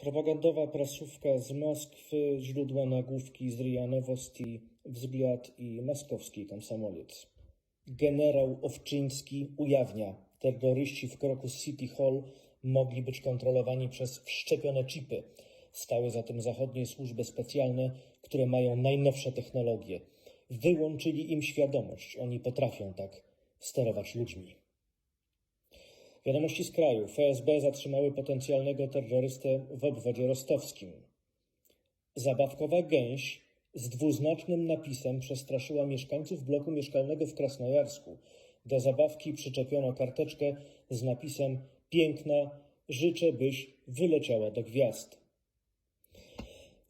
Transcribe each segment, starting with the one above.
Propagandowa prasówka z Moskwy, źródła nagłówki z RIA Nowosti, Wzgliad i moskowski komsomolec. Generał Owczyński ujawnia, terroryści w kroku City Hall mogli być kontrolowani przez wszczepione chipy. Stały za tym zachodnie służby specjalne, które mają najnowsze technologie. Wyłączyli im świadomość, oni potrafią tak sterować ludźmi. Wiadomości z kraju. FSB zatrzymały potencjalnego terrorystę w obwodzie rostowskim. Zabawkowa gęś z dwuznacznym napisem przestraszyła mieszkańców bloku mieszkalnego w Krasnojarsku. Do zabawki przyczepiono karteczkę z napisem Piękna, życzę byś wyleciała do gwiazd.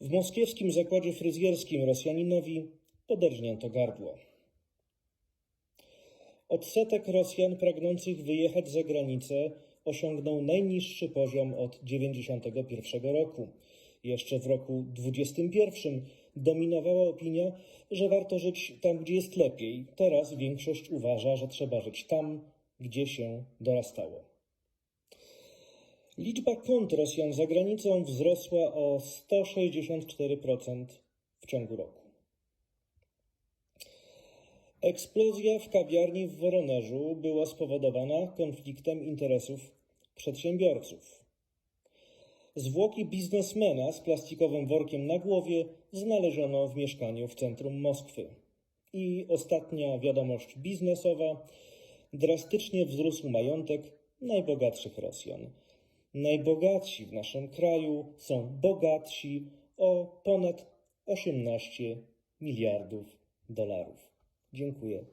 W moskiewskim zakładzie fryzjerskim Rosjaninowi poderżnięto gardło. Odsetek Rosjan pragnących wyjechać za granicę osiągnął najniższy poziom od 1991 roku. Jeszcze w roku 2021 dominowała opinia, że warto żyć tam, gdzie jest lepiej. Teraz większość uważa, że trzeba żyć tam, gdzie się dorastało. Liczba kont Rosjan za granicą wzrosła o 164% w ciągu roku. Eksplozja w kawiarni w Woronerzu była spowodowana konfliktem interesów przedsiębiorców. Zwłoki biznesmena z plastikowym workiem na głowie znaleziono w mieszkaniu w centrum Moskwy. I ostatnia wiadomość biznesowa. Drastycznie wzrósł majątek najbogatszych Rosjan. Najbogatsi w naszym kraju są bogatsi o ponad 18 miliardów dolarów. Dziękuję.